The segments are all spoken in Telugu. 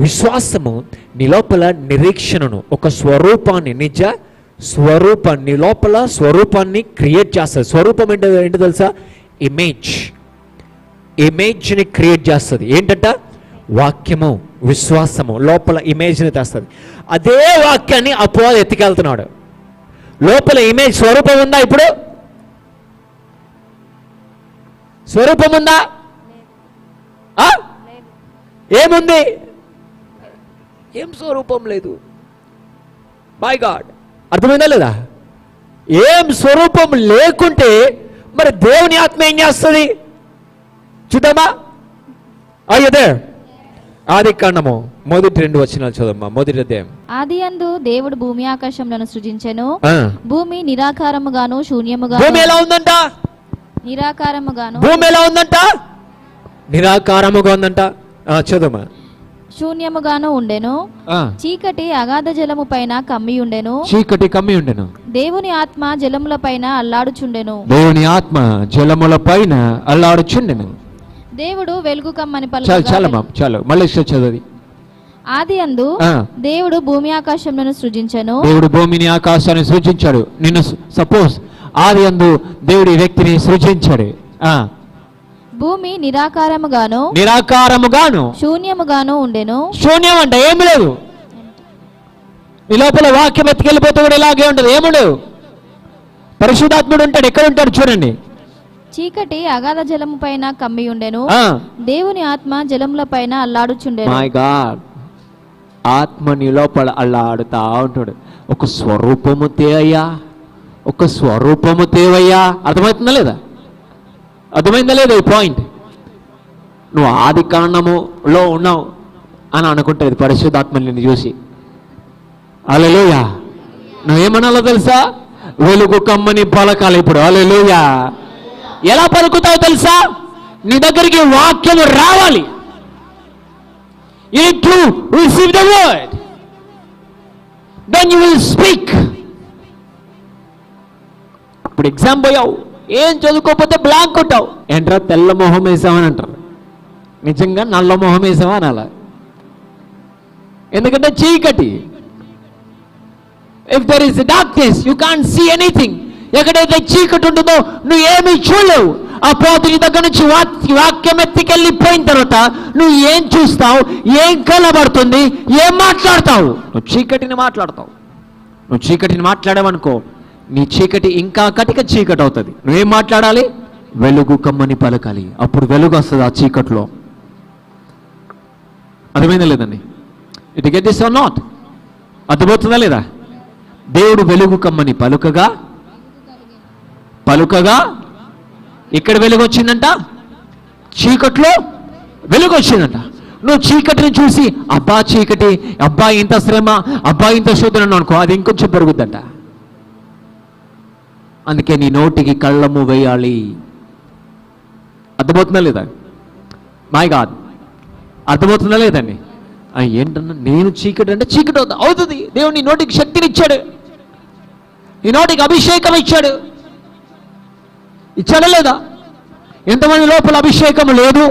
విశ్వాసము నీ లోపల నిరీక్షణను ఒక స్వరూపాన్ని నిజ స్వరూపాన్ని నీ లోపల స్వరూపాన్ని క్రియేట్ చేస్తుంది. స్వరూపం ఏంటో ఏంటో తెలుసా? ఇమేజ్ ఇమేజ్ని క్రియేట్ చేస్తుంది. ఏంటంట? వాక్యము విశ్వాసము లోపల ఇమేజ్ని తెస్తుంది. అదే వాక్యాన్ని అపోవాది ఎత్తికెళ్తున్నాడు. లోపల ఇమేజ్ స్వరూపం ఉందా ఇప్పుడు? స్వరూపం ఉందా? ఆ? ఏముంది? ఏం స్వరూపం లేదు. మై గాడ్ అర్థమైందా లేదా? ఏం స్వరూపం లేకుంటే మరి దేవుని ఆత్మ ఏం చేస్తుంది? చూద్దామా? అయ్యదే ఆది కాండము మొదటి రెండు వచనాలు చదమ్మా మొదటి అధ్యాయం. ఆది అందు దేవుడు భూమి ఆకాశములను సృజించెను. భూమి నిరాకారముగాను భూమి శూన్యముగాను ఎలా ఉందంట? నిరాకారముగాను. భూమి ఎలా ఉందంట? నిరాకారముగా ఉందంట. ఆ, చదమ్మా శూన్యముగాను ఉండెను. చీకటి అగాధ జలము పైన కమ్మి ఉండెను. చీకటి కమ్మి ఉండెను. దేవుని ఆత్మ జలముల పైన అల్లాడుచుండెను. దేవుని ఆత్మ జలముల పైన అల్లాడుచుండెను. దేవుడు వెలుగు కమ్మని చాలు పలుకగా చాలమ్మా చాలు. మళ్ళీ చదవది ఆది అందు. దేవుడు భూమి ఆకాశములను సృజించెను. దేవుడు భూమిని ఆకాశాన్ని సృజించాడు. నిన్ను సపోజ్ ఆది అందు దేవుడి వ్యక్తిని సృజించాడు. ఆ. భూమి నిరాకారముగాను నిరాకారముగాను. శూన్యముగాను ఉండెను. శూన్యం అంటే ఏమి లేదు. నీ లోపల వాక్యం ఎత్తుకెళ్ళిపోతే కూడా ఇలాగే ఉంటుంది ఏముండదు పరిశుద్ధాత్ముడు ఉంటాడు ఎక్కడ ఉంటాడు చూడండి. చీకటి అగాధ జలము పైన కమ్మి ఉండెను. దేవుని ఆత్మ జలముల పైన అల్లాడుచుండెను. మై గాడ్ ఆత్మ నీ లోపల అల్లాడుతా ఉంటాడు. ఒక స్వరూపము తేవయ్యా. ఒక స్వరూపము తేవయ్యా. అర్థమవుతుందా లేదా? అర్థమైందా లేదా ఈ పాయింట్? నువ్వు ఆది కాండములో ఉన్నావు అని అనుకుంటుంది పరిశుద్ధాత్మ నిన్ను చూసి. అలెలుయా నువ్వేమనాలో తెలుసా? వెలుగు కమ్మని పలకాలి ఇప్పుడు. అలెలుయా ఎలా పలుకుతావు తెలుసా? నీ దగ్గరికి వాక్యము రావాలి. You need to receive the word. Then you ఇప్పుడు ఎగ్జామ్ పోయావు. ఏం చదువుకోకపోతే బ్లాంక్ కొట్టావు ఏంట్రా తెల్ల మొహం వేసామని అంటారు. నిజంగా నల్ల మొహం వేసావా అని అలా. ఎందుకంటే చీకటి. If there is darkness you can see anything ఎక్కడైతే చీకటి ఉంటుందో నువ్వు ఏమీ చూడలేవు. ఆ పోతుని దగ్గర నుంచి వాక్యం ఎత్తికెళ్ళిపోయిన తర్వాత నువ్వు ఏం చూస్తావు ఏం కలబడుతుంది ఏం మాట్లాడతావు? నువ్వు చీకటిని మాట్లాడతావు. నువ్వు చీకటిని మాట్లాడావనుకో నీ చీకటి ఇంకా కటిక చీకటి అవుతుంది. నువ్వేం మాట్లాడాలి? వెలుగు కమ్మని పలకాలి. అప్పుడు వెలుగు వస్తుంది ఆ చీకట్లో. అర్థమైందా లేదండి? It get this or not అర్థమవుతుందా లేదా? దేవుడు వెలుగు కమ్మని పలుకగా పలుకగా ఇక్కడ వెలుగు వచ్చిందంట చీకట్లో వెలుగు వచ్చిందంట. నువ్వు చీకటిని చూసి అబ్బా చీకటి అబ్బా ఇంత శ్రమ అబ్బా ఇంత శోధన అనుకో అది ఇంకొంచెం పెరుగుద్దంట. అందుకే నీ నోటికి కళ్ళము వేయాలి. అర్థమవుతుందా లేదా? మై గాడ్ అర్థమవుతుందా లేదండి? ఏంటన్నా నేను చీకటి అంటే చీకటి అవుతా అవుతుంది. దేవుడు నీ నోటికి శక్తిని ఇచ్చాడు నీ నోటికి అభిషేకం ఇచ్చాడు ఇచ్చాడా లేదా? ఎంతమంది లోపల అభిషేకం లేదు?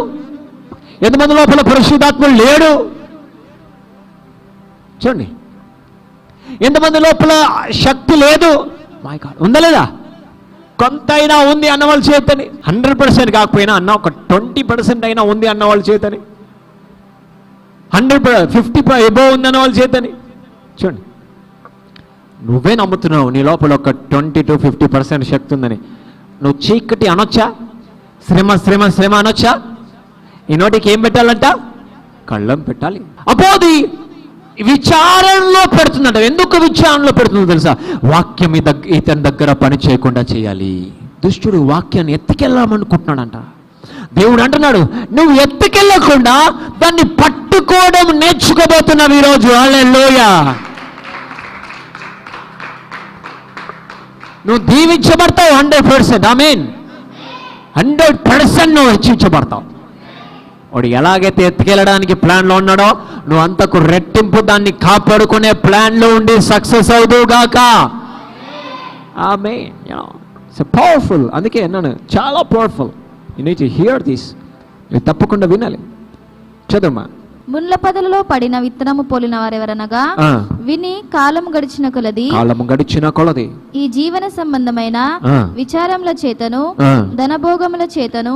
ఎంతమంది లోపల పరిశుద్ధాత్మలు లేడు? చూడండి. ఎంతమంది లోపల శక్తి లేదు? మై ఉందా లేదా? కొంతైనా ఉంది అన్నవాళ్ళ చేతని. హండ్రెడ్ పర్సెంట్ కాకపోయినా అన్న ఒక ట్వంటీ పర్సెంట్ అయినా ఉంది అన్నవాళ్ళ చేతని. హండ్రెడ్ ఫిఫ్టీ ఎబో ఉందన్న వాళ్ళ చేతని. చూడండి. నువ్వే నమ్ముతున్నావు నీ లోపల ఒక ట్వంటీ టు ఫిఫ్టీ పర్సెంట్ శక్తి ఉందని. నువ్వు చీకటి అనొచ్చా? శ్రమ శ్రమ శ్రమ అనొచ్చా? ఈ నోటికి ఏం పెట్టాలంట? కళ్ళం పెట్టాలి. అపోది! విచారణలో పెడుతుందంట. ఎందుకు విచారణలో పెడుతుందో తెలుసా? వాక్యం ఈ ఇతని దగ్గర పని చేయకుండా చేయాలి. దుష్టుడు వాక్యాన్ని ఎత్తుకెళ్ళామనుకుంటున్నాడంట. దేవుడు అంటున్నాడు నువ్వు ఎత్తుకెళ్ళకుండా దాన్ని పట్టుకోవడం నేర్చుకోబోతున్నావు ఈరోజు. లోయ నువ్వు దీవించబడతావు hundred percent. I mean hundred percent నువ్వు హెచ్చించబడతావు. వాడు ఎలాగైతే ఎత్తుకెళ్ళడానికి ప్లాన్లో ఉన్నాడో నువ్వు అంతకు రెట్టింపు దాన్ని కాపాడుకునే ప్లాన్లో ఉండి సక్సెస్ అవుదువుగాక ఆమె ఇట్స్ పవర్ఫుల్ అందుకే అన్నాను చాలా powerful you need hear this మీరు తప్పకుండా వినాలి. చదమ్మా ముళ్ళ పదలలో పడిన విత్తనము పోలిన వారెవరనగా విని కాలం గడిచిన కొలది కాలము గడిచిన కొలది ఈ జీవన సంబంధమైన. విచారముల చేతను. ధనభోగముల చేతను.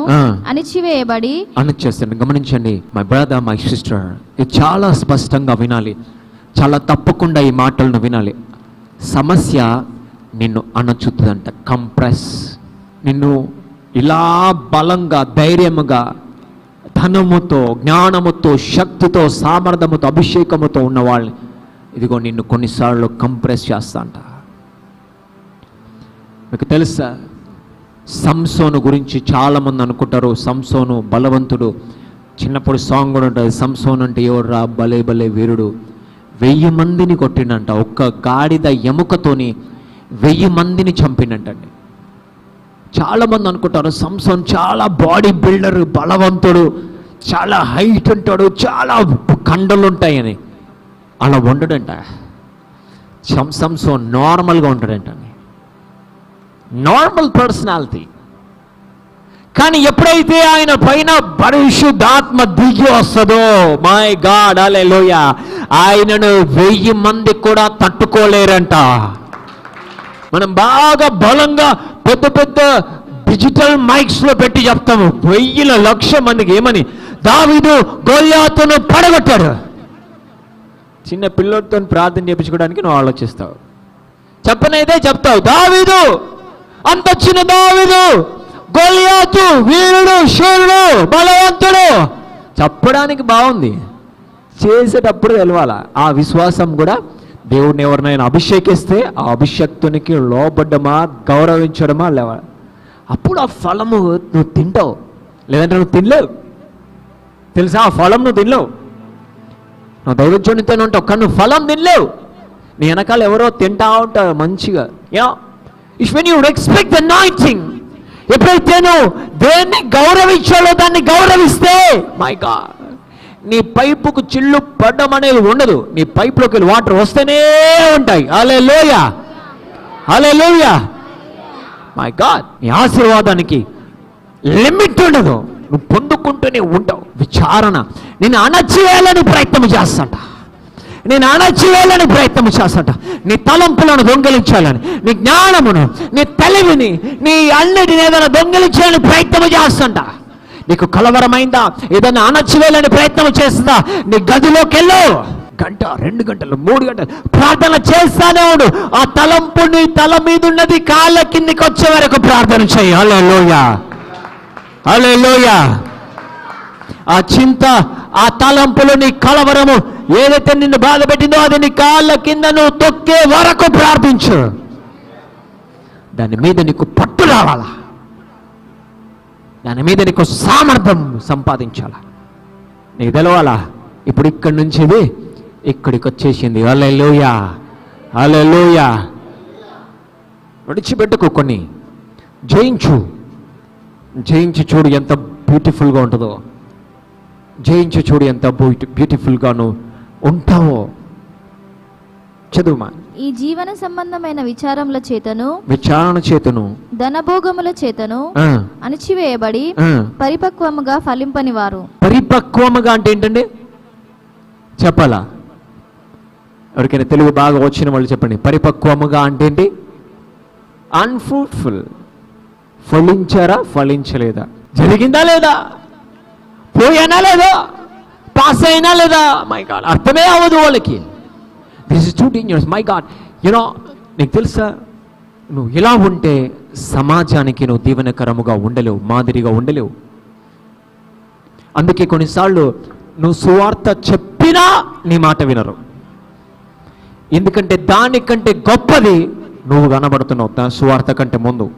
అణిచివేయబడి అనిచేస్తాను గమనించండి మై బ్రదర్ మై సిస్టర్ ఇది చాలా స్పష్టంగా వినాలి చాలా తప్పకుండా ఈ మాటలను వినాలి సమస్య నిన్ను అణచుతుందంట కంప్రెస్ నిన్ను ఇలా బలంగా ధైర్యముగా ధనముతో జ్ఞానముతో శక్తితో సామర్థ్యముతో అభిషేకముతో ఉన్నవాళ్ళని ఇదిగో నిన్ను కొన్నిసార్లు కంప్రెస్ చేస్తాంట. మీకు తెలుసా? సంసోను గురించి చాలామంది అనుకుంటారు. సంసోను బలవంతుడు. చిన్నప్పుడు సాంగ్ కూడా ఉంటుంది. సంసోన్ అంటే ఎవరురా భలే భలే వీరుడు. వెయ్యి మందిని కొట్టిండంట. ఒక్క గాడిద ఎముకతోని వెయ్యి మందిని చంపినట్టండి చాలామంది అనుకుంటారు సంసోన్ చాలా బాడీ బిల్డర్ బలవంతుడు. చాలా హైట్ ఉంటాడు చాలా కండలు ఉంటాయని అలా ఉండడంట సంసో నార్మల్గా ఉండడంట నార్మల్ పర్సనాలిటీ కానీ ఎప్పుడైతే ఆయన పైన పరిశుద్ధాత్మ దిగి వస్తుందో మై గాడ్ అలెలోయ ఆయనను వెయ్యి మంది కూడా తట్టుకోలేరంట. మనం బాగా బలంగా పెద్ద పెద్ద డిజిటల్ మైక్స్లో పెట్టి చెప్తాము. వెయ్యిల లక్ష మందికి ఏమని? దావీదు గొల్యాతును పడగొట్టాడు. చిన్న పిల్లోడితో ప్రార్థన చేయించుకోవడానికి నువ్వు ఆలోచిస్తావు. చెప్పనైతే చెప్తావు. దావీదు! అంత చిన్న దావీదు! గోలియాతు వీరుడు శూరుడు బలవంతుడు! చెప్పడానికి బాగుంది. చేసేటప్పుడు తెలవాల? ఆ విశ్వాసం కూడా దేవుడిని ఎవరినైనా అభిషేకిస్తే ఆ అభిషక్తునికి లోబడ్డమా గౌరవించడమా లేవా? అప్పుడు ఆ ఫలము నువ్వు తింటావు. లేదంటే నువ్వు తినలేవు. తెలుసా? ఆ ఫలం నువ్వు తినలేవు. నువ్వు దైవజనుడితో ఉంటావు కానీ నువ్వు ఫలం తినలేవు. నీ వెనకాల ఎవరో తింటా ఉంటారు మంచిగా. Yeah? If when you expect anointing ఎప్పుడైతే నువ్వు దేన్ని గౌరవించాలో దాన్ని గౌరవిస్తే మై గాడ్ నీ పైపుకు చిల్లు పడడం అనేది ఉండదు. నీ పైపులోకి వెళ్ళి వాటర్ వస్తేనే ఉంటాయి. అలే లోయ అలే లోయా మై గాడ్ నీ ఆశీర్వాదానికి లిమిట్ ఉండదు. నువ్వు పొందుకుంటూనే ఉంటావు. విచారణ. నేను అణచివేయాలని ప్రయత్నం చేస్తాంట. నేను అణచివేయాలని ప్రయత్నం చేస్తాంట. నీ తలంపులను దొంగిలించాలని నీ జ్ఞానమును నీ తెలివిని నీ అన్నిటిని ఏదైనా దొంగిలించాలని ప్రయత్నం చేస్తాంట. నీకు కలవరమైందా? ఏదైనా అణచివేయాలని ప్రయత్నం చేస్తుందా? నీ గదిలోకి వెళ్ళు గంట రెండు గంటలు మూడు గంటలు. ప్రార్థన చేస్తానే ఉండు. ఆ తలంపు నీ తల మీద ఉన్నది కాళ్ళ కిందికి వచ్చే వరకు ప్రార్థన చేయి. అలే లోయ ఆ చింత ఆ తలంపులు నీ కలవరము ఏదైతే నిన్ను బాధ పెట్టిందో అది నీ కాళ్ళ కింద నువ్వు తొక్కే వరకు ప్రార్థించు. దాని మీద నీకు పట్టు రావాలా? దాని మీద నీకు సామర్థ్యం సంపాదించాలా? నీకు తెలవాలా? ఇప్పుడు ఇక్కడి నుంచి ఇక్కడికి వచ్చేసింది అలెలుయా అలెలుయా విడిచిపెట్టుకో కొన్ని. జయించు. జయించి చూడు ఎంత బ్యూటిఫుల్గా ఉంటుందో. జయించి చూడు ఎంత బ్యూటి బ్యూటిఫుల్గాను ఉంటావో. చదువుమా? ఈ జీవన సంబంధమైన విచారముల చేతను విచారణ చేతను. ధనభోగముల చేతను అణిచివేయబడి. పరిపక్వముగా ఫలింపని వారు పరిపక్వముగా అంటే ఏంటండి? చెప్పాలా? ఎవరికైనా తెలుగు బాగా వచ్చిన వాళ్ళు చెప్పండి. పరిపక్వముగా అంటే ఏంటి? అన్ఫ్రూట్ఫుల్ ఫలించారా? ఫలించలేదా? జరిగిందా లేదా? పోయానా లేదా? పాస్ అయినా లేదా? మై గాడ్ అర్థమే అవ్వదు వాళ్ళకి. This is too dangerous my God you know నీకు తెలుసా? నువ్వు ఇలా ఉంటే సమాజానికి నువ్వు దీవెనకరముగా ఉండలేవు మాదిరిగా ఉండలేవు. అందుకే కొన్నిసార్లు నువ్వు సువార్త చెప్పినా నీ మాట వినరు. ఎందుకంటే దానికంటే గొప్పది నువ్వు కనబడుతున్నావు. దా సువార్త కంటే ముందు.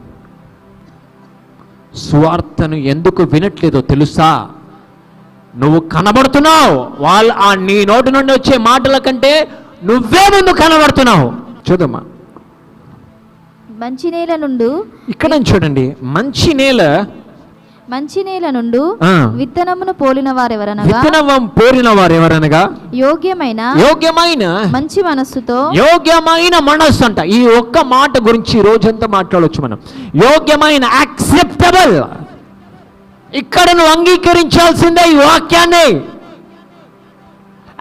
సువార్తను ఎందుకు వినట్లేదో తెలుసా? నువ్వు కనబడుతున్నావు. వాళ్ళ ఆ నీ నోటి నుండి వచ్చే మాటల కంటే నువ్వే ముందు కనబడుతున్నావు. చూదమ్మా మంచి నేల నుండు ఇక్కడ చూడండి. మంచి నేల మంచి నేల నుండు. విత్తనమును పోలిన వారెవరనగా? విత్తనం పోరిన వారు ఎవరనగా యోగ్యమైన యోగ్యమైన. మంచి మనస్సుతో యోగ్యమైన మనస్సు అంట ఈ ఒక్క మాట గురించి ఈ రోజంతా మాట్లాడవచ్చు మనం. యోగ్యమైన యాక్సెప్టబుల్ ఇక్కడ నువ్వు అంగీకరించాల్సిందే ఈ వాక్యాన్ని.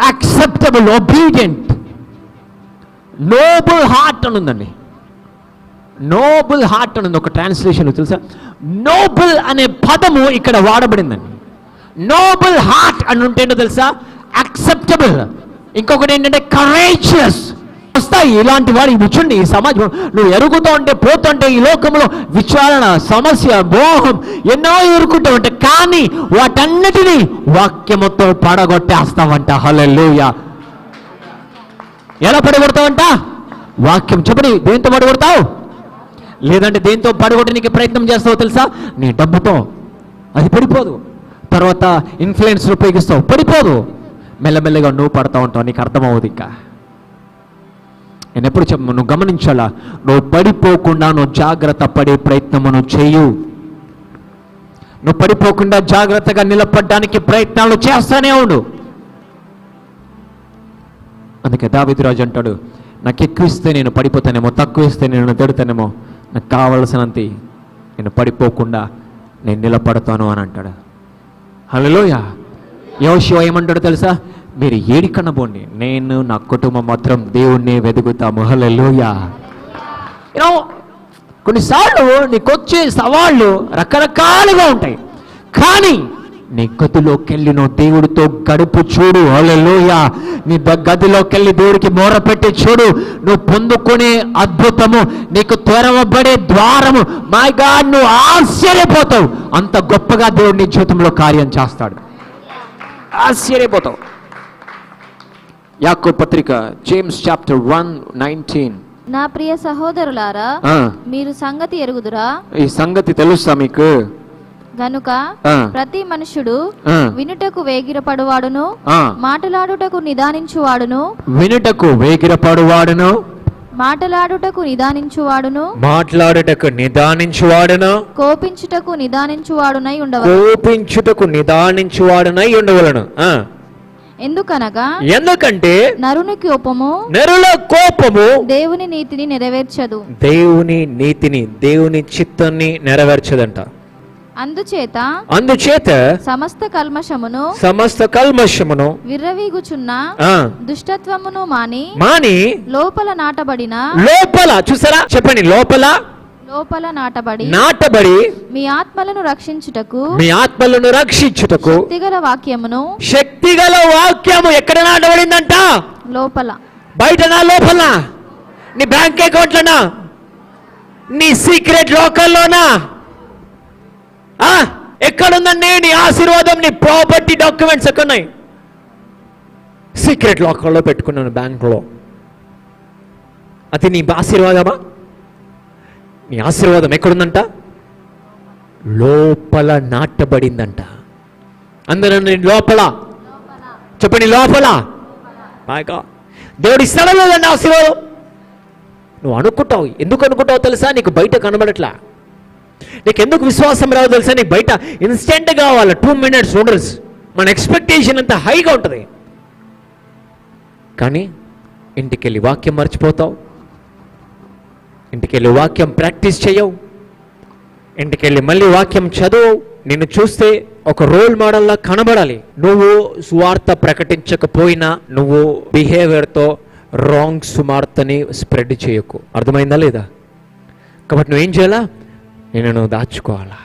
యాక్సెప్టబుల్ ఒబీడియంట్ నోబుల్ హార్ట్ అని ఉందండి. నోబుల్ హార్ట్ అని ఒక ట్రాన్స్లేషన్ తెలుసా? నోబుల్ అనే పదము ఇక్కడ వాడబడిందండి. నోబుల్ హార్ట్ అని ఉంటే తెలుసా? అక్సెప్టబుల్ ఇంకొకటి ఏంటంటే కరేజియస్ వస్తాయి. ఇలాంటి వాడు ఇవి చూడండి ఈ సమాజం. నువ్వు ఎరుగుతూ ఉంటే పోతుంటే ఈ లోకంలో విచారణ సమస్య మోహం ఎన్నో ఎదుర్కొంటూ ఉంటే కానీ వాటన్నిటినీ వాక్యముతో పడగొట్టేస్తావంట. హల్లెలూయా ఎలా పడగొడతావంట? వాక్యం. చెప్పని దేంతో పడగొడతావు? లేదంటే దేంతో పడగొట్టడానికి ప్రయత్నం చేస్తావో తెలుసా? నీ డబ్బుతో. అది పడిపోదు. తర్వాత ఇన్ఫ్లుయెన్స్ ఉపయోగిస్తావు. పడిపోదు. మెల్లమెల్లగా నువ్వు పడతా ఉంటావు. నీకు అర్థమవుతుంది ఇంకా. నేను ఎప్పుడు చెప్ప నువ్వు గమనించాలా? నువ్వు పడిపోకుండా నువ్వు జాగ్రత్త పడే ప్రయత్నమును చేయు. నువ్వు పడిపోకుండా జాగ్రత్తగా నిలబడడానికి ప్రయత్నాలు చేస్తానే ఉండు. అందుకే దావిదిరాజు అంటాడు నాకు ఎక్కువ ఇస్తే నేను పడిపోతానేమో తక్కువ ఇస్తే నేను తిడతానేమో నాకు కావలసినంత నేను పడిపోకుండా నేను నిలబడతాను అని అంటాడు. హలోయ యోశివ ఏమంటాడు తెలుసా? మీరు ఏడికన్నా పోండి నేను నా కుటుంబం మాత్రం దేవుణ్ణి వెతుకుతాము హలోయ కొన్నిసార్లు నీకొచ్చే సవాళ్ళు రకరకాలుగా ఉంటాయి. కానీ నీ గదిలోకి వెళ్ళి నువ్వు దేవుడితో గడుపు చూడు. హల్లెలూయ. నీ ద- గదిలోకి వెళ్ళి దేవుడికి మోర పెట్టి చూడు. నువ్వు పొందుకునే అద్భుతము నీకు తెరవబడే ద్వారము. మై గాడ్ నువ్వు ఆశ్చర్యపోతావు. అంత గొప్పగా దేవుడు నీ జీవితంలో కార్యం చేస్తాడు. ఆశ్చర్యపోతావు. యాకో పత్రిక జేమ్స్ చాప్టర్ వన్ నైన్టీన్ నా ప్రియ సహోదరులారా మీరు సంగతి ఎరుగుదురా? ఈ సంగతి తెలుసా మీకు? గనుక. ప్రతి మనుషుడు. వినుటకు వేగిరపడువాడును. మాటలాడుటకు నిదానించువాడును వినుటకు వేగిరపడువాడును మాటలాడుటకు నిదానించువాడును మాట్లాడుటకు నిదానించువాడును కోపించుటకు నిదానించువాడునై ఉండవలను కోపించుటకు నిదానించువాడునై ఉండవలను. ఎందుకనగా ఎందుకంటే నరుని కోపము నరుల కోపము దేవుని నీతిని నెరవేర్చదు దేవుని నీతిని దేవుని చిత్తాన్ని నెరవేర్చదంట అందుచేత అందుచేత సమస్త కల్మషమును సమస్త కల్మషమును విర్రవీగుచున్న దుష్టత్వమును మాని మాని లోపల నాటబడిన లోపల చూసారా? చెప్పండి లోపల లోపల నాటబడి నాటబడి మీ ఆత్మలను రక్షించుటకు మీ ఆత్మలను రక్షించుటకు శక్తిగల వాక్యమును శక్తిగల వాక్యము ఎక్కడ నాటబడిందంట? లోపల. బయటనా లోపల నీ బ్యాంక్ అకౌంట్లోనా? నీ సీక్రెట్ లోకల్లోనా? ఎక్కడుందండి నీ ఆశీర్వాదం నీ ప్రాపర్టీ డాక్యుమెంట్స్ ఎక్కడున్నాయి? సీక్రెట్ లాకర్లో పెట్టుకున్నాను బ్యాంకులో. అది నీ ఆశీర్వాదమా? నీ ఆశీర్వాదం ఎక్కడుందంట? లోపల నాటబడిందంట. అందరూ నీ లోపల. చెప్పండి లోపల. My దేవుడు ఇస్తాడో లేదండి ఆశీర్వాదం? నువ్వు అనుకుంటావు. ఎందుకు అనుకుంటావు తెలుసా? నీకు బయట కనబడట్లా. నీకు ఎందుకు విశ్వాసం రావు తెలుసా? నీకు బయట ఇన్స్టెంట్ కావాలి టూ మినిట్స్ నూడల్స్ మన ఎక్స్పెక్టేషన్ అంత హైగా ఉంటుంది. కానీ ఇంటికెళ్ళి వాక్యం మర్చిపోతావు. ఇంటికెళ్ళి వాక్యం ప్రాక్టీస్ చేయవు. ఇంటికెళ్ళి మళ్ళీ వాక్యం చదువు. నిన్ను చూస్తే ఒక రోల్ మోడల్లా కనబడాలి. నువ్వు సువార్త ప్రకటించకపోయినా నువ్వు బిహేవియర్తో రాంగ్ సువార్తని స్ప్రెడ్ చేయకు. అర్థమైందా లేదా? కాబట్టి నువ్వేం చేయాలా? నిన్ను నువ్వు దాచుకోవాలా?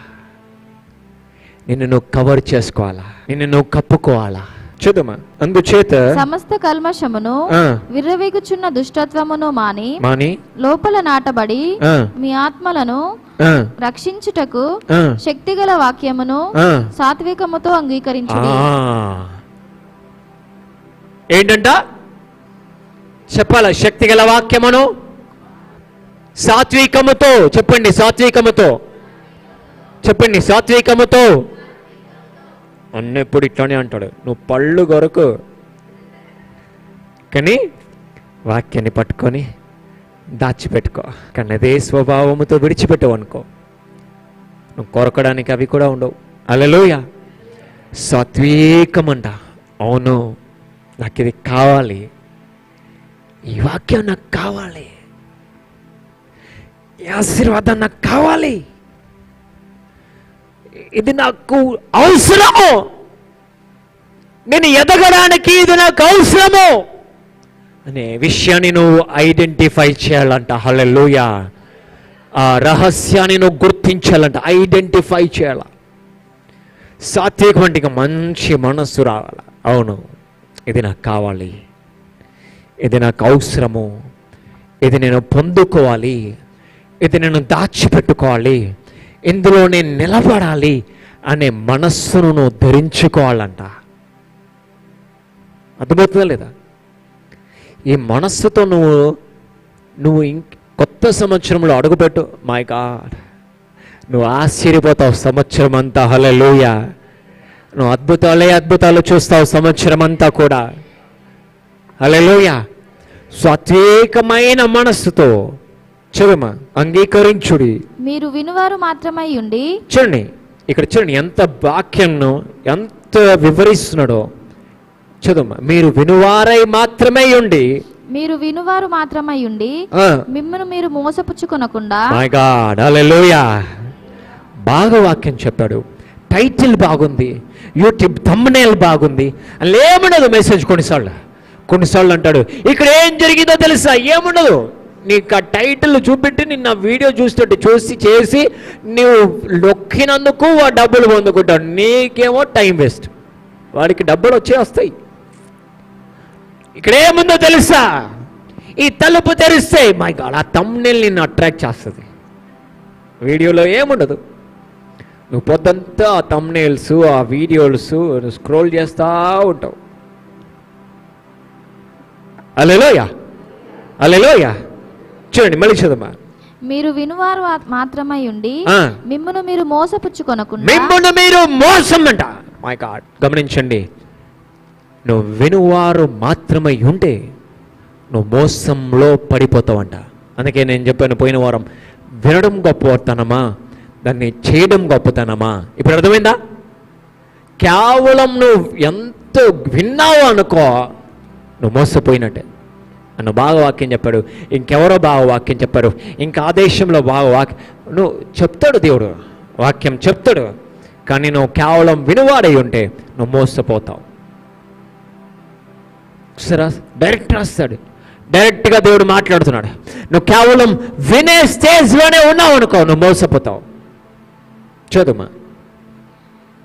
నిన్ను నువ్వు కవర్ చేసుకోవాలా? నిన్ను నువ్వు కప్పుకోవాలా? చూద్దామా? అందుచేత సమస్త కల్మషమును విర్రవీగుచున్న దుష్టత్వమును మాని మాని లోపల నాటబడి మీ ఆత్మలను రక్షించుటకు శక్తిగల వాక్యమును. సాత్వికముతో అంగీకరించుడి. ఆ. ఏంటంట? చెప్పాల? శక్తి గల వాక్యమును సాత్వికముతో చెప్పండి సాత్వికముతో. చెప్పండి సాత్వికముతో. అన్నెప్పుడు ఇట్లానే అంటాడు నువ్వు పళ్ళు కొరకు కానీ వాక్యాన్ని పట్టుకొని దాచిపెట్టుకో. కానీ అదే స్వభావముతో విడిచిపెట్టవు అనుకో. నువ్వు కొరకడానికి అవి కూడా ఉండవు. అలలోయ సాత్వికమంట. అవును నాకు ఇది కావాలి. ఈ వాక్యం నాకు కావాలి. ఈ ఆశీర్వాదం నాకు కావాలి. ఇది నాకు అవసరము. నేను ఎదగడానికి ఇది నాకు అవసరము. అనే విషయాన్ని నువ్వు ఐడెంటిఫై చేయాలంట. హల్లెలూయ. ఆ రహస్యాన్ని నువ్వు గుర్తించాలంట. ఐడెంటిఫై చేయాల. సాత్వికమంటిగా మంచి మనస్సు రావాలి. అవును ఇది నాకు కావాలి. ఇది నాకు అవసరము. ఇది నేను పొందుకోవాలి. ఇది నేను దాచిపెట్టుకోవాలి. ఇందులో నేను నిలబడాలి అనే మనస్సును నువ్వు ధరించుకోవాలంట. అర్థమవుతుందా లేదా? ఈ మనస్సుతో నువ్వు నువ్వు కొత్త సంవత్సరంలో అడుగుపెట్టు మై గాడ్ నువ్వు ఆశ్చర్యపోతావు సంవత్సరం అంతా హలెలూయ నువ్వు అద్భుతాలే అద్భుతాలు చూస్తావు సంవత్సరం అంతా కూడా. హలెలూయ స్వత్యేకమైన మనస్సుతో చదుమా అంగీకరించుడి. మీరు వినువారు మాత్రమై ఉండి చూడండి ఇక్కడ చూడండి ఎంత వాక్యంను ఎంత వివరిస్తున్నాడో. చదువు మీరు వినువారై మాత్రమే ఉండి. మీరు వినువారు మాత్రమై ఉండి మిమ్మను మీరు మోసపుచ్చుకొనకుండా మై గాడ్ హల్లెలూయా బాగా వాక్యం చెప్పాడు. టైటిల్ బాగుంది. యూట్యూబ్ thumbnail బాగుంది. అలా ఏముండదు మెసేజ్ కొన్నిసార్లు. కొన్నిసార్లు అంటాడు ఇక్కడ ఏం జరిగిందో తెలుసా? ఏముండదు? నీకు ఆ టైటిల్ చూపెట్టి నిన్న వీడియో చూస్తుంటే చూసి చేసి నువ్వు నొక్కినందుకు ఆ డబ్బులు పొందుకుంటావు. నీకేమో టైం వేస్ట్ వాడికి డబ్బులు వచ్చే వస్తాయి. ఇక్కడేముందో తెలుసా? ఈ తలుపు తెరిస్తే మై గాడ్ ఆ తమ్నెల్ నిన్ను అట్రాక్ట్ చేస్తుంది. వీడియోలో ఏముండదు. నువ్వు పొద్దంతా ఆ తమ్నేల్స్ ఆ వీడియోస్ స్క్రోల్ చేస్తూ ఉంటావు. అలెలోయా అలెలోయా చూడండి మళ్ళీ చదమ్మా మీరు వినువారు మాత్రమై ఉండి. మిమ్మను మీరు మోసపుచ్చుకొనకుండా మిమ్మల్ని మీరు మోసం అంట మై గాడ్ గమనించండి. నువ్వు వినువారు మాత్రమై ఉంటే నువ్వు మోసంలో పడిపోతావంట. అందుకే నేను చెప్పాను పోయిన వారం వినడం గొప్పతనమా? దాన్ని చేయడం గొప్పతనమా? ఇప్పుడు అర్థమైందా? కేవలం నువ్వు ఎంత విన్నావు అనుకో నువ్వు మోసపోయినట్టే. నన్ను బాగా వాక్యం చెప్పాడు. ఇంకెవరో బాగా వాక్యం చెప్పారు. ఇంకా ఆదేశంలో బాగా వాక్యం నువ్వు చెప్తాడు దేవుడు వాక్యం చెప్తాడు. కానీ నువ్వు కేవలం వినువాడై ఉంటే నువ్వు మోసపోతావు. సరే డైరెక్ట్ రాస్తాడు. డైరెక్ట్గా దేవుడు మాట్లాడుతున్నాడు. నువ్వు కేవలం వినే స్టేజ్లోనే ఉన్నావు అనుకో నువ్వు మోసపోతావు. చదువుమా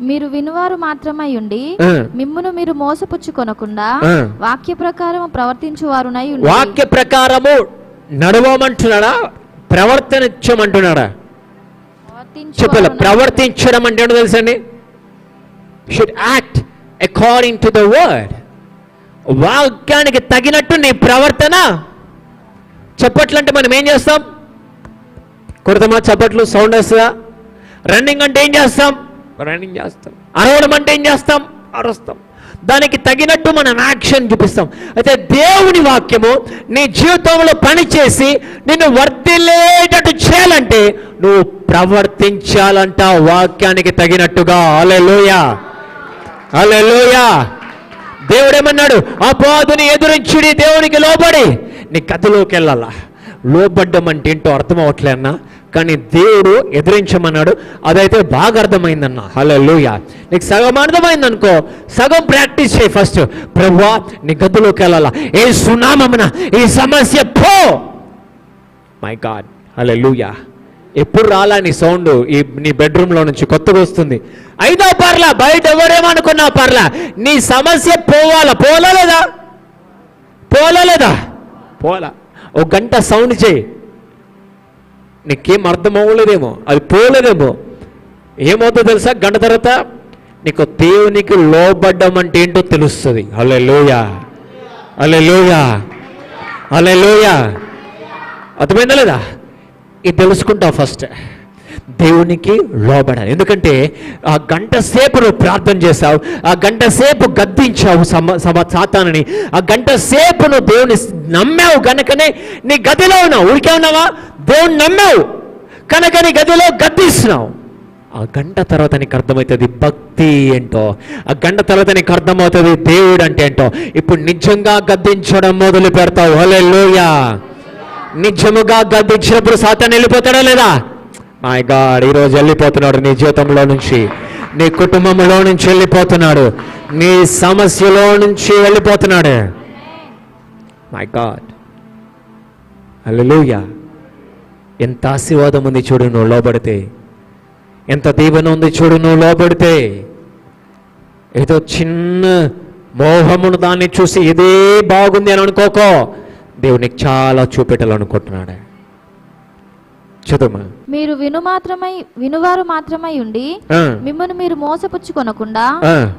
మీరు వినువారు మాత్రమై ఉండి. మిమ్మును మీరు మోసపుచ్చుకొనకుండా. వాక్య ప్రకారం ప్రవర్తించువారునై వాక్య ప్రకారము నడవమంటున్నాడా? ప్రవర్తనిచ్చమంటున్నాడా చెప్పలే ప్రవర్తించువారునై- ప్రవర్తించడం అంటే ఏంటో తెలుసండి should act according to the word వాక్యానికి తగినట్టు నీ ప్రవర్తన. చెప్పట్లు అంటే మనం ఏం చేస్తాం? కొడతామా? చప్పట్లు సౌండ్ వస్తుందా? రన్నింగ్ అంటే ఏం చేస్తాం? రన్నింగ్ చేస్తాం అరవడం అంటే ఏం చేస్తాం? అరుస్తాం. దానికి తగినట్టు మనం యాక్షన్ చూపిస్తాం. అయితే దేవుని వాక్యము నీ జీవితంలో పనిచేసి నిన్ను వర్తిల్లేటట్టు చేయాలంటే నువ్వు ప్రవర్తించాలంట వాక్యానికి తగినట్టుగా. Hallelujah hallelujah దేవుడేమన్నాడు? అపాదుని ఎదురించుడి దేవునికి లోబడి. నీ కథలోకి వెళ్ళాలా లోబడ్డం అంటే ఏంటో అర్థం అవట్లే కానీ దేవుడు ఎదిరించమన్నాడు. అదైతే బాగా అర్థమైందన్న. హలో లూయ నీకు సగం అర్థమైంది అనుకో సగం ప్రాక్టీస్ చేయి ఫస్ట్. ప్రభువా నీ గదిలోకి వెళ్ళాలా? ఏ సునామమున ఈ సమస్య పో! మై గాడ్ లూయ ఎప్పుడు రాలా నీ సౌండ్? ఈ నీ బెడ్రూమ్లో నుంచి కొత్తగా వస్తుంది. ఐదో పర్లా బయట ఎవరేమనుకున్నా పర్లా నీ సమస్య పోవాలా? పోలా లేదా? పోలా లేదా? పోలా. ఒక గంట సౌండ్ చేయి. నీకేం అర్థం అవ్వలేదేమో అది పోలేదేమో. ఏమవుతుందో తెలుసా? గంట తర్వాత నీకు దేవునికి లోబడ్డం అంటే ఏంటో తెలుస్తుంది. అలే లోయ అలే లోయ అలే లోయ అర్థమైందా లేదా? ఇది తెలుసుకుంటావు ఫస్ట్. దేవునికి లోబడాలి. ఎందుకంటే ఆ గంట సేపు నువ్వు ప్రార్థన చేశావు ఆ గంట సేపు గద్దించావు సమ సమ సాతానని. ఆ గంట సేపు నువ్వు దేవుని నమ్మావు గనకనే నీ గదిలో ఉన్నావు. ఊరికే ఉన్నావా? దేవుణ్ణి నమ్మావు కనుక గదిలో గద్దిస్తున్నావు. ఆ గంట తర్వాత నీకు అర్థమవుతుంది భక్తి ఏంటో? ఆ గంట తర్వాత నీకు అర్థమవుతుంది దేవుడు అంటే ఏంటో? ఇప్పుడు నిజంగా గద్దించడం మొదలు పెడతావు. హలే నిజముగా గద్దించినప్పుడు సాతాన్ని వెళ్ళిపోతాడా లేదా? మై గాడ్ ఈరోజు వెళ్ళిపోతున్నాడు నీ జీవితంలో నుంచి. నీ కుటుంబంలో నుంచి వెళ్ళిపోతున్నాడు. నీ సమస్యలో నుంచి వెళ్ళిపోతున్నాడు. మై గాడ్ హల్లెలూయా ఎంత ఆశీర్వాదం ఉంది చూడు నువ్వు లోబడితే. ఎంత దీవెన ఉంది చూడు నువ్వు లోబడితే. ఏదో చిన్న మోహమును దాన్ని చూసి ఇదే బాగుంది అని అనుకోకో. దేవునికి చాలా చూపెట్టాలనుకుంటున్నాడు. చదువు మీరు విను మాత్రమై వినువారు మాత్రమై ఉండి. మిమ్మల్ని మీరు మోసపుచ్చుకొనకుండా.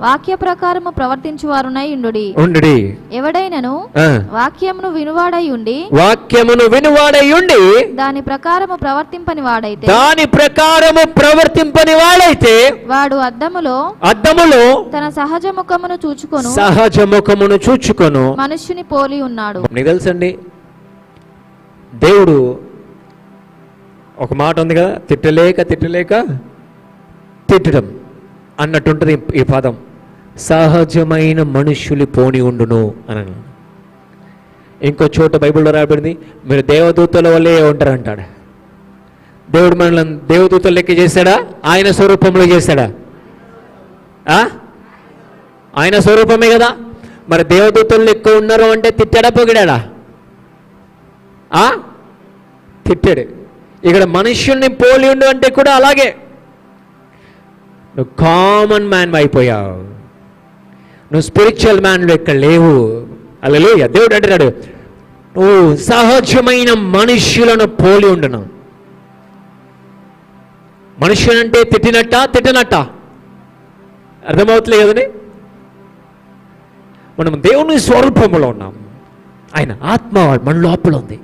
వాక్య ప్రకారము ప్రవర్తించువారునై ఉండుడి. ఉండి ఎవడైనను వాక్యమును వినువాడై ఉండి వాక్యమును వినువాడై ఉండి దాని ప్రకారము ప్రవర్తింపని వాడైతే దాని ప్రకారము ప్రవర్తింపని వాడైతే వాడు అద్దములో అద్దములో తన సహజ ముఖమును చూచుకొను సహజ ముఖమును చూచుకొను. మనుష్యుని పోలి ఉన్నాడు. నీకు తెలుసండి? దేవుడు ఒక మాట ఉంది కదా తిట్టలేక తిట్టలేక తిట్టడం అన్నట్టుంటుంది ఈ- ఈ పదం. సహజమైన మనుష్యులు పోని ఉండును అని ఇంకో చోట బైబిల్లో రాబడింది మీరు దేవదూతల వల్లే ఉంటారు అంటాడు దేవుడు మనల్ని దేవదూతలు లెక్క చేశాడా? ఆయన స్వరూపంలో చేశాడా? ఆ? ఆయన స్వరూపమే కదా. మరి దేవదూతలు ఎక్కువ ఉన్నారు అంటే తిట్టాడా పొగిడాడా? ఆ? తిట్టాడు. ఇక్కడ మనుష్యుల్ని పోలి ఉండు అంటే కూడా అలాగే. నువ్వు కామన్ మ్యాన్ అయిపోయావు. నువ్వు స్పిరిచువల్ మ్యాన్లు ఇక్కడ లేవు. అలా దేవుడు అంటున్నాడు నువ్వు సహజమైన మనుష్యులను పోలి ఉండును. మనుష్యులంటే తిట్టినట్ట తిట్టినట్ట? అర్థమవుతలే కదండి మనం దేవుని స్వరూపంలో ఉన్నాం. ఆయన ఆత్మ మన లోపల ఉంది.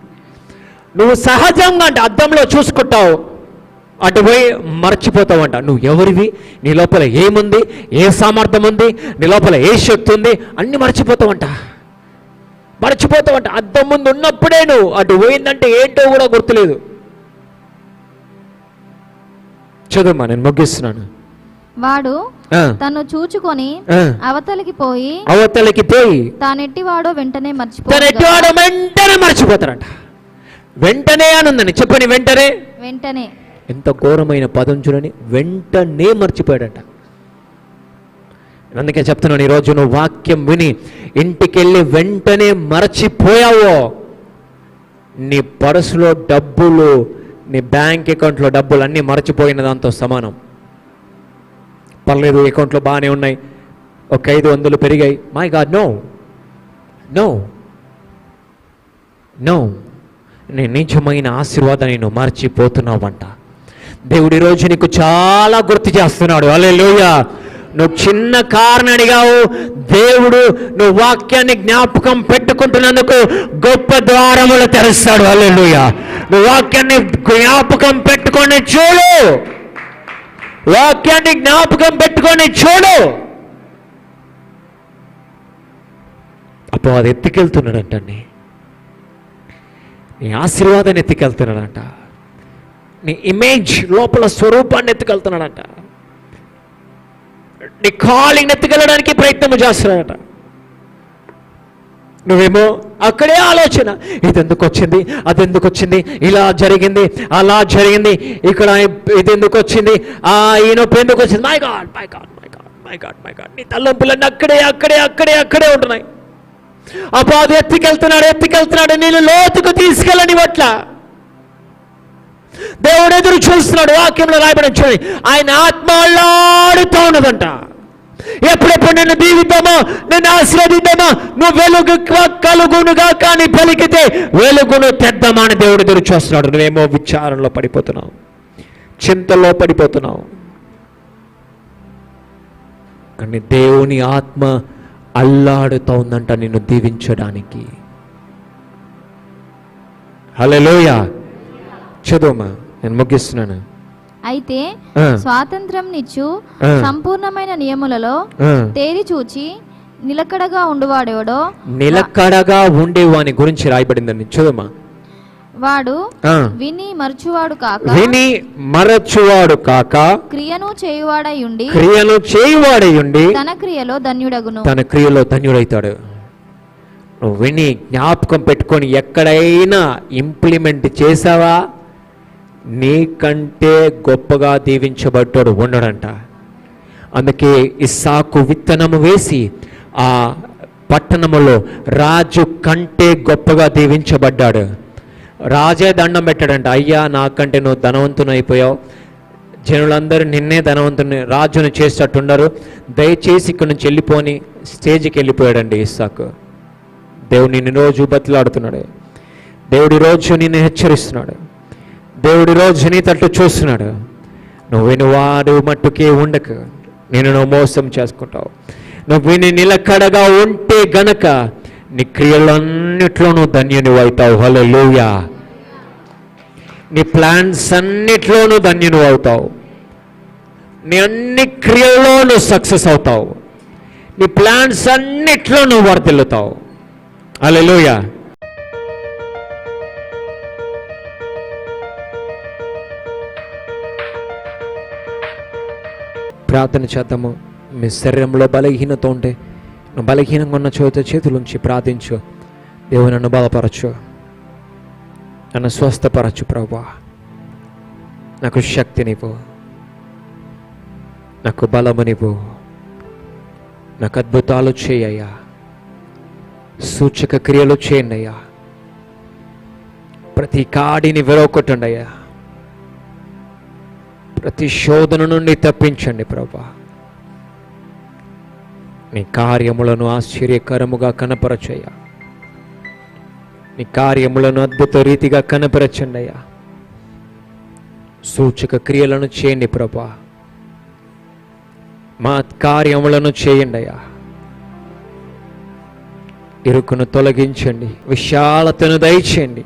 నువ్వు సహజంగా అంటే అద్దంలో చూసుకుంటావు. అటు పోయి మర్చిపోతావంట. నువ్వు ఎవరివి? నీ లోపల ఏముంది? ఏ సామర్థ్యం ఉంది నీ లోపల ఏ శక్తి ఉంది అన్ని మర్చిపోతావంట. మర్చిపోతావంట. అద్దం ముందు ఉన్నప్పుడే నువ్వు అటు పోయిందంటే ఏంటో కూడా గుర్తులేదు. చదువుమా నేను ముగిస్తున్నాను. వాడు తను చూచుకొని. అవతలికి పోయి అవతలకి పోయి తానెట్టివాడో వెంటనే మర్చిపో ఎట్టివాడు వెంటనే మర్చిపోతారంట వెంటనే అనుందని చెప్పని వెంటనే. వెంటనే. ఎంత ఘోరమైన పదం చూడని వెంటనే మర్చిపోయాడట. అందుకే చెప్తున్నాను ఈరోజు నువ్వు వాక్యం విని ఇంటికెళ్ళి వెంటనే మరచిపోయావో. నీ పర్సులో డబ్బులు నీ బ్యాంక్ అకౌంట్లో డబ్బులు అన్నీ మరచిపోయిన దాంతో సమానం. పర్లేదు అకౌంట్లో బాగానే ఉన్నాయి. ఒక ఐదు వందలు పెరిగాయి. My god no no no నీ నిజమైన ఆశీర్వాదాన్ని నువ్వు మర్చిపోతున్నావంట. దేవుడి రోజు నీకు చాలా గుర్తు చేస్తున్నాడు. అలెలుయ నువ్వు చిన్న కారణం అడిగావు. దేవుడు నువ్వు వాక్యాన్ని జ్ఞాపకం పెట్టుకుంటున్నందుకు గొప్ప ద్వారములు తెరుస్తాడు. అలే లోయ నువ్వు వాక్యాన్ని జ్ఞాపకం పెట్టుకొని చూడు. వాక్యాన్ని జ్ఞాపకం పెట్టుకొని చూడు. అప్పుడు అది ఎత్తుకెళ్తున్నాడంటండి. నీ ఆశీర్వాదాన్ని ఎత్తుకెళ్తున్నాడంట. నీ ఇమేజ్ లోపల స్వరూపాన్ని ఎత్తుకెళ్తున్నాడంట. నీ కాలింగ్ ఎత్తుకెళ్ళడానికి ప్రయత్నం చేస్తున్నాడట. నువ్వేమో అక్కడే ఆలోచన ఇది ఎందుకు వచ్చింది? అది ఎందుకు వచ్చింది? ఇలా జరిగింది అలా జరిగింది ఇక్కడ ఇది ఎందుకు వచ్చింది? ఆ ఈ నొప్పి ఎందుకు వచ్చింది? My god my god my god my god my god నీ తల్లంపులన్నీ అక్కడే అక్కడే అక్కడే అక్కడే ఉంటున్నాయి. అపాదు అది ఎత్తుకెళ్తున్నాడు ఎత్తుకెళ్తున్నాడు నేను లోతుకు తీసుకెళ్ళని పట్ల దేవుడు ఎదురు చూస్తున్నాడు వాక్యంలో రాయబడి చూడండి. ఆయన ఆత్మ అల్లాడుతూ ఉన్నదంట. ఎప్పుడెప్పుడు నిన్ను దీవిద్దామా నిన్ను ఆశీర్వదిద్దామా నువ్వు వెలుగు కలుగునుగా కానీ పలికితే వెలుగును తెద్దామా అని దేవుడు ఎదురు చూస్తున్నాడు. నువ్వేమో విచారంలో పడిపోతున్నావు చింతలో పడిపోతున్నావు. కానీ దేవుని ఆత్మ అల్లాడుతూ ఉందంట నిన్ను దీవించడానికి హలోయ చదువుమా నేను ముగిస్తున్నాను అయితే. స్వాతంత్రం నిచ్చు. సంపూర్ణమైన నియములలో. తేరి చూచి నిలకడగా ఉండువాడెవడో నిలకడగా ఉండే వాని గురించి రాయబడిందండి చదువుమా వాడు. విని మరచువాడు కాక విని మరచువాడు కాక క్రియను చేయువాడై ఉండి క్రియను చేయువాడై ఉండి తన క్రియలో ధన్యుడగును. తన క్రియలో ధన్యుడైతాడు. నువ్వు విని జ్ఞాపకం పెట్టుకొని ఎక్కడైనా ఇంప్లిమెంట్ చేసావా? నీకంటే గొప్పగా దీవించబడ్డాడు ఉండడంట. అందుకే ఇస్సాకు విత్తనము వేసి ఆ పట్టణములో రాజు కంటే గొప్పగా దీవించబడ్డాడు. రాజే దండం పెట్టాడంట. అయ్యా నాకంటే నువ్వు ధనవంతుని అయిపోయావు జనులందరూ నిన్నే ధనవంతుని రాజును చేసేటట్టున్నారు దయచేసి ఇక్కడి నుంచి వెళ్ళిపోని స్టేజ్కి వెళ్ళిపోయాడండి ఇస్సాకు. దేవుడు నిన్ను రోజు బతిలాడుతున్నాడు. దేవుడి రోజు నిన్ను హెచ్చరిస్తున్నాడు. దేవుడి రోజు నీ తట్టు చూస్తున్నాడు. నువ్వు వినువాడు మట్టుకే ఉండకు నేను నువ్వు మోసం చేసుకుంటావు. నువ్వు విని నిలకడగా ఉంటే గనక నీ క్రియలన్నిట్లోనూ ధన్యుని అవుతావు హల్లెలూయా. నీ ప్లాన్స్ అన్నిట్లోనూ ధన్యును అవుతావు. నీ అన్ని క్రియల్లోనూ సక్సెస్ అవుతావు. నీ ప్లాన్స్ అన్నిట్లో నువ్వు వర్తిల్లుతావు హల్లెలూయా ప్రార్థన చేద్దాము. మీ శరీరంలో బలహీనత ఉంటే నువ్వు బలహీనంగా ఉన్న చోట చేతులుంచి ప్రార్థించు. దేవుని నన్ను బాధపరచు నన్ను స్వస్థపరచు ప్రభా. నాకు శక్తినివ్వు నాకు బలమునివ్వు నాకు అద్భుతాలు చేయయ్యా సూచక క్రియలు చేయండి అయ్యా ప్రతి కాడిని విరవకొట్టండి అయ్యా ప్రతి శోధన నుండి తప్పించండి ప్రభా. నీ కార్యములను ఆశ్చర్యకరముగా కనపరచయ్యా. నీ కార్యములను అద్భుత రీతిగా కనపరచండి అయ్యా సూచక క్రియలను చేయండి ప్రభా. మా కార్యములను చేయండి అయ్యా ఇరుకును తొలగించండి విశాలతను దయచేయండి.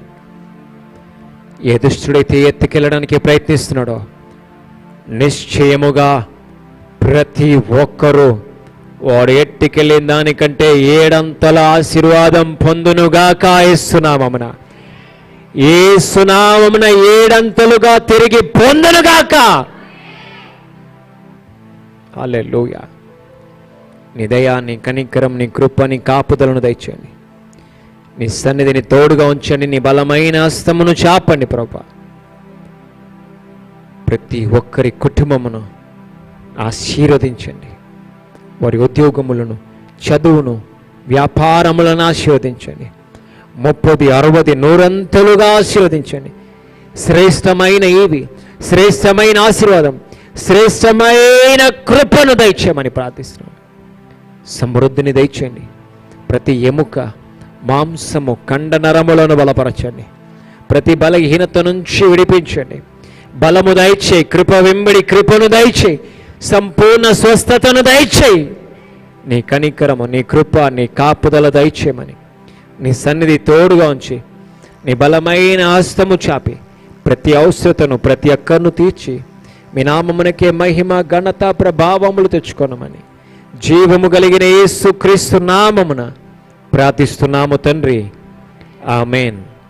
ఏ దుష్టుడైతే ఎత్తుకెళ్ళడానికి ప్రయత్నిస్తున్నాడో నిశ్చయముగా ప్రతి ఒక్కరూ వాడు ఎట్టుకెళ్ళిన దానికంటే ఏడంతల ఆశీర్వాదం పొందునుగా కాయిస్తున్నామమున ఏ సునామమున ఏడంతలుగా తిరిగి పొందునుగాక. లూయ నీ దయా నీ కనికరం నీ కృప నీ కాపుదలను దయచేయండి. నీ సన్నిధిని తోడుగా ఉంచండి నీ బలమైన హస్తమును చాపండి ప్రభా. ప్రతి ఒక్కరి కుటుంబమును ఆశీర్వదించండి. వారి ఉద్యోగములను చదువును వ్యాపారములను ఆశీర్వదించండి. ముప్పది అరవది నూరంతలుగా ఆశీర్వదించండి. శ్రేష్టమైన ఇవి శ్రేష్టమైన ఆశీర్వాదం శ్రేష్టమైన కృపను దయచేయమని ప్రార్థిస్తున్నాం. సమృద్ధిని దయచేయండి. ప్రతి ఎముక మాంసము కండ నరములను బలపరచండి. ప్రతి బలహీనత నుంచి విడిపించండి. బలము దయచేయి కృప వెంబడి కృపను దయచేయి. సంపూర్ణ స్వస్థతను దయచేయి. నీ కనికరము నీ కృప నీ కాపుదల దయచేయమని. నీ సన్నిధి తోడుగా ఉంచి నీ బలమైన హస్తము చాపి ప్రతి అవసరతను ప్రతి అక్కర్ను తీర్చి మీ నామమునకే మహిమ ఘనత ప్రభావములు తెచ్చుకోనమని. జీవము కలిగిన యేసు క్రీస్తు నామమున ప్రార్థిస్తున్నాము తండ్రి. ఆమెన్.